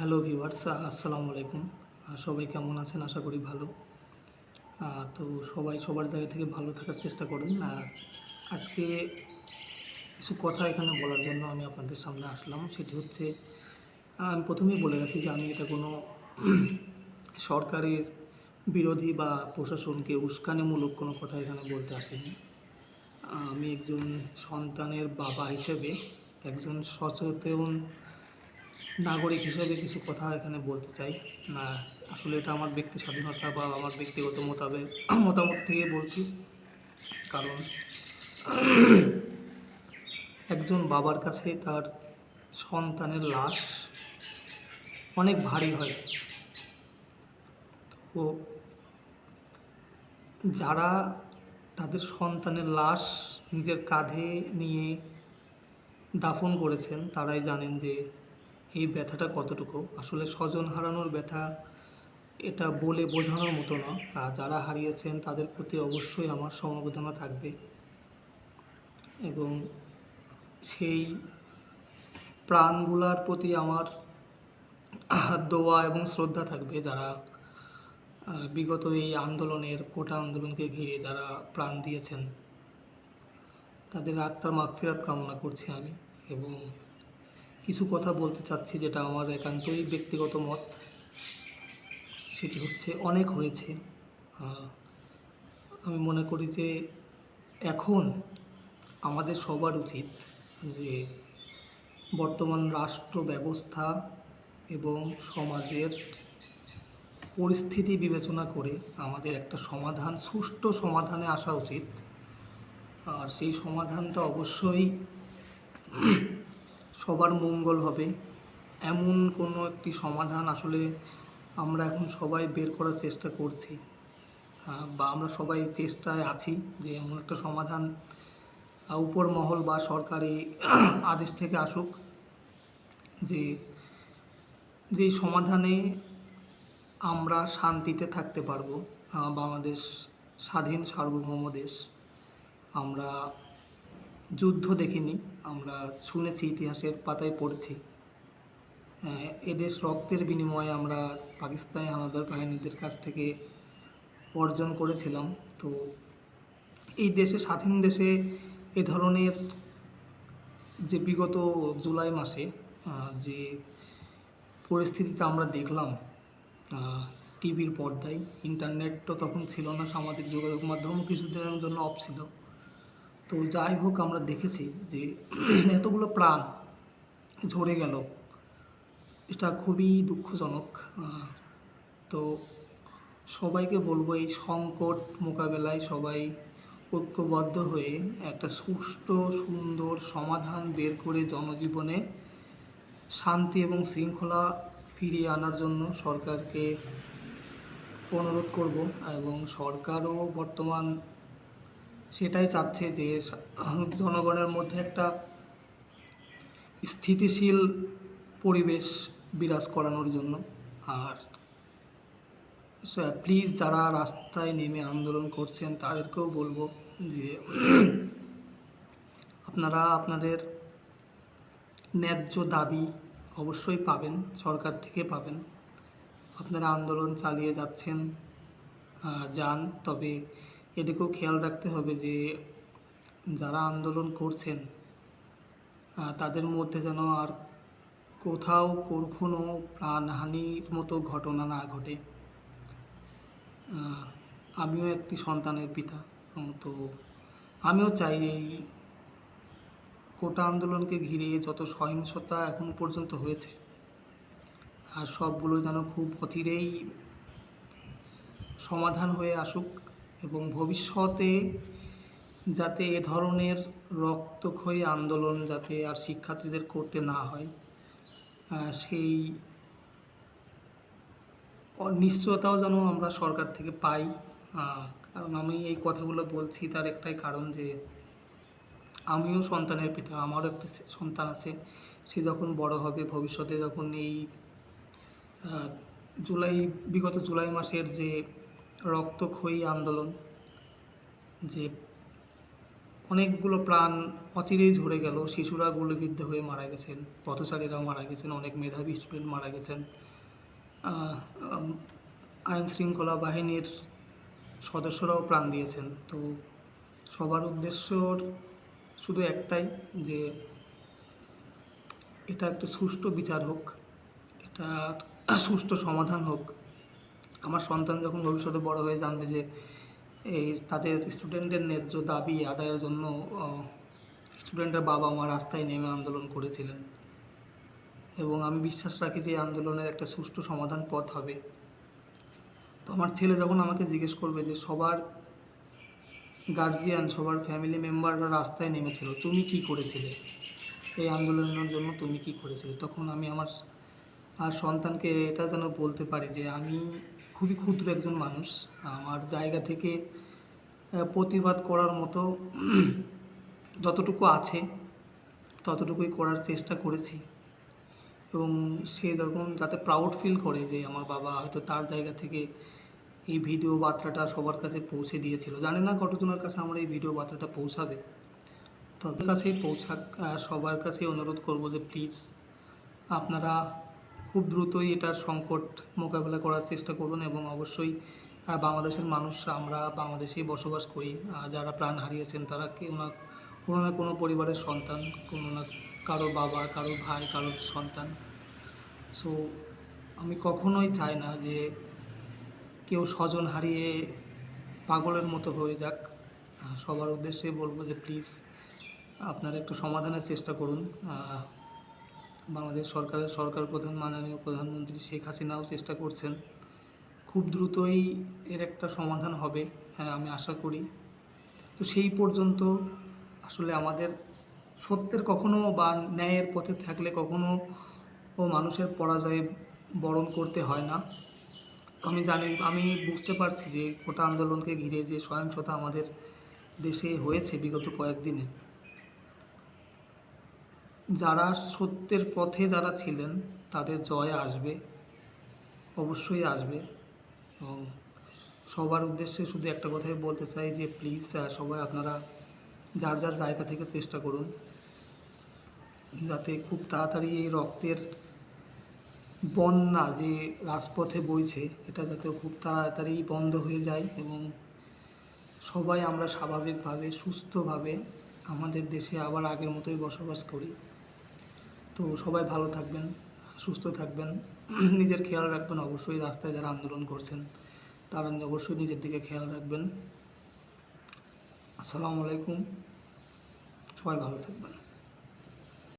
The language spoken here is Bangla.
হ্যালো ভিউয়ার্স আসসালামু আলাইকুম। সবাই কেমন আছেন? আশা করি ভালো। তো সবাই সবার জায়গা থেকে ভালো থাকার চেষ্টা করুন। আর আজকে কিছু কথা এখানে বলার জন্য আমি আপনাদের সামনে আসলাম। সেটি হচ্ছে আমি প্রথমেই বলে রাখি যে আমি এটা কোনো সরকারের বিরোধী বা প্রশাসনকে উস্কানিমূলক কোনো কথা এখানে বলতে আসেনি। আমি একজন সন্তানের বাবা হিসেবে একজন সচেতন নাগরিক হিসেবে কিছু কথা এখানে বলতে চাই। না, আসলে এটা আমার ব্যক্তি স্বাধীনতা বা আমার ব্যক্তিগত মতাবে মতামত থেকে বলছি। কারণ একজন বাবার কাছে তার সন্তানের লাশ অনেক ভারী হয়। তো যারা তাদের সন্তানের লাশ নিজের কাঁধে নিয়ে দাফন করেছেন, তারাই জানেন যে এই ব্যথাটা কতটুকু? আসলে স্বজন হারানোর ব্যথা এটা বলে বোঝানোর মতো না। যারা হারিয়েছেন তাদের প্রতি অবশ্যই আমার সমবেদনা থাকবে। এবং সেই প্রাণগুলার প্রতি আমার দোয়া এবং শ্রদ্ধা থাকবে যারা বিগত এই আন্দোলনের কোটা আন্দোলনকে ঘিরে যারা প্রাণ দিয়েছেন, তাদের আত্মার মাগফিরাত কামনা করছি আমি। এবং কিছু কথা বলতে চাচ্ছি যেটা আমার একান্তই ব্যক্তিগত মত। সেটি হচ্ছে অনেক হয়েছে। আমি মনে করি যে এখন আমাদের সবার উচিত যে বর্তমান রাষ্ট্র ব্যবস্থা এবং সমাজের পরিস্থিতি বিবেচনা করে আমাদের একটা সমাধান, সুষ্ঠু সমাধানে আসা উচিত। আর সেই সমাধানটা অবশ্যই সবার মঙ্গল হবে। এমন কোনো একটি সমাধান আসলে আমরা এখন সবাই বের করার চেষ্টা করছি। বা আমরা সবাই চেষ্টায় আছি যে এমন একটা সমাধান উপর মহল বা সরকারি আদেশ থেকে আসুক যে যেই সমাধানে আমরা শান্তিতে থাকতে পারব। বাংলাদেশ স্বাধীন সার্বভৌম দেশ। আমরা যুদ্ধ দেখিনি, আমরা শুনেছি ইতিহাসের পাতায় পড়ছি। এদেশ রক্তের বিনিময়ে আমরা পাকিস্তানি হানাদার বাহিনীদের কাছ থেকে অর্জন করেছিলাম। তো এই দেশে, স্বাধীন দেশে এ ধরনের যে বিগত জুলাই মাসে যে পরিস্থিতিটা আমরা দেখলাম টিভির পর্দায় ইন্টারনেট তো তখন ছিল না, সামাজিক যোগাযোগ মাধ্যমও কিছুদিনের জন্য অফ ছিল। তো যাই হোক, আমরা দেখেছি যে এতগুলো প্রাণ ঝরে গেল। এটা খুবই দুঃখজনক। তো সবাইকে বলব, এই সংকট মোকাবেলায় সবাই ঐক্যবদ্ধ হয়ে একটা সুষ্ঠু, সুন্দর সমাধান বের করে জনজীবনে শান্তি এবং শৃঙ্খলা ফিরিয়ে আনার জন্য সরকারকে অনুরোধ করব। এবং সরকারও বর্তমান সেটাই চাচ্ছে যে জনগণের মধ্যে একটা স্থিতিশীল পরিবেশ বিরাজ করানোর জন্য। আর প্লিজ যারা রাস্তায় নেমে আন্দোলন করছেন, তাদেরকেও বলব যে আপনারা আপনাদের ন্যায্য দাবি অবশ্যই পাবেন, সরকার থেকে পাবেন। আপনারা আন্দোলন চালিয়ে যাচ্ছেন যান, তবে এদিকেও খেয়াল রাখতে হবে যে যারা আন্দোলন করছেন তাদের মধ্যে যেন আর কোথাও কখনো প্রাণহানির মতো ঘটনা না ঘটে। আমিও একটি সন্তানের পিতা তো আমিও চাই এই কোটা আন্দোলনকে ঘিরে যত সহিংসতা এখন পর্যন্ত হয়েছে, আর সবগুলো যেন খুব অচিরেই সমাধান হয়ে আসুক। এবং ভবিষ্যতে যাতে এ ধরনের রক্তক্ষয়ী আন্দোলন যাতে আর শিক্ষার্থীদের করতে না হয় সেই নিশ্চয়তাও যেন আমরা সরকার থেকে পাই। কারণ আমি এই কথাগুলো বলছি তার একটাই কারণ যে আমিও সন্তানের পিতা, আমারও একটা সন্তান আছে, সে যখন বড় হবে ভবিষ্যতে যখন এই জুলাই, বিগত জুলাই মাসের যে রক্তক্ষয়ী আন্দোলন, যে অনেকগুলো প্রাণ অচিরেই ঝরে গেল। শিশুরা গুলিবিদ্ধ হয়ে মারা গেছেন, পথচারীরাও মারা গেছেন, অনেক মেধাবী স্টুডেন্ট মারা গেছেন। আইন শৃঙ্খলা বাহিনীর সদস্যরাও প্রাণ দিয়েছেন। তো সবার উদ্দেশ্য শুধু একটাই, যে এটা একটা সুষ্ঠু বিচার হোক, এটা সুষ্ঠু সমাধান হোক। আমার সন্তান যখন ভবিষ্যতে বড় হয়ে জানবে যে এই তাদের স্টুডেন্টের ন্যায্য দাবি আদায়ের জন্য স্টুডেন্টের বাবা মা রাস্তায় নেমে আন্দোলন করেছিলেন। এবং আমি বিশ্বাস রাখি যে আন্দোলনের একটা সুষ্ঠু সমাধান পথ হবে। তো আমার ছেলে যখন আমাকে জিজ্ঞেস করবে যে, সবার গার্জিয়ান সবার ফ্যামিলি মেম্বাররা রাস্তায় নেমেছিল, তুমি কি করেছিলে? এই আন্দোলনের জন্য তুমি কি করেছিলে? তখন আমি আমার, আর সন্তানকে এটা যেন বলতে পারি যে, আমি খুবই ক্ষুদ্র একজন মানুষ। আমার জায়গা থেকে প্রতিবাদ করার মতো যতটুকু আছে, ততটুকুই করার চেষ্টা করেছি। এবং সে যখন যাতে প্রাউড ফিল করে যে আমার বাবা হয়তো তার জায়গা থেকে এই ভিডিও বার্তাটা সবার কাছে পৌঁছে দিয়েছিল। জানি না কতজনের কাছে আমার এই ভিডিও বার্তাটা পৌঁছাবে। তবে কাছেই পৌঁছাক সবার কাছেই অনুরোধ করব যে প্লিজ আপনারা খুব দ্রুতই এটার সংকট মোকাবেলা করার চেষ্টা করুন এবং অবশ্যই বাংলাদেশের মানুষরা, আমরা বাংলাদেশেই বসবাস করি যারা প্রাণ হারিয়েছেন তারা কেউ না, কোনো না কোনো পরিবারের সন্তান, কোনো না কারও বাবা, কারও ভাই, কারও সন্তান। সো আমি কখনোই চাই না যে কেউ স্বজন হারিয়ে পাগলের মতো হয়ে যাক। সবার উদ্দেশ্যে বলব যে প্লিজ আপনারা একটু সমাধানের চেষ্টা করুন। বাংলাদেশ সরকারের সরকার প্রধান, মাননীয় প্রধানমন্ত্রী শেখ হাসিনাও চেষ্টা করছেন। খুব দ্রুতই এর একটা সমাধান হবে হ্যাঁ আমি আশা করি। তো সেই পর্যন্ত আসলে আমাদের সত্যের কখনো বা ন্যায়ের পথে থাকলে কখনো ও মানুষের পরাজয় বরণ করতে হয় না। আমি জানি, আমি বুঝতে পারছি যে গোটা আন্দোলনকে ঘিরে যে সহিংসতা আমাদের দেশে হয়েছে বিগত কয়েকদিনে। যারা সত্যের পথে যারা ছিলেন, তাদের জয় আসবে, অবশ্যই আসবে। এবং সবার উদ্দেশ্যে শুধু একটা কথাই বলতে চাই যে প্লিজ সবাই আপনারা যার যার জায়গা থেকে চেষ্টা করুন, যাতে খুব তাড়াতাড়ি এই রক্তের বন্যা যে রাজপথে বইছে, এটা যাতে খুব তাড়াতাড়ি বন্ধ হয়ে যায় এবং সবাই আমরা স্বাভাবিকভাবে, সুস্থভাবে আমাদের দেশে আবার আগের মতোই বসবাস করি। তো সবাই ভালো থাকবেন, সুস্থ থাকবেন। নিজের খেয়াল রাখবেন অবশ্যই রাস্তায় যারা আন্দোলন করছেন, তারা অবশ্যই নিজের দিকে খেয়াল রাখবেন। আসসালামু আলাইকুম। সবাই ভালো থাকবেন।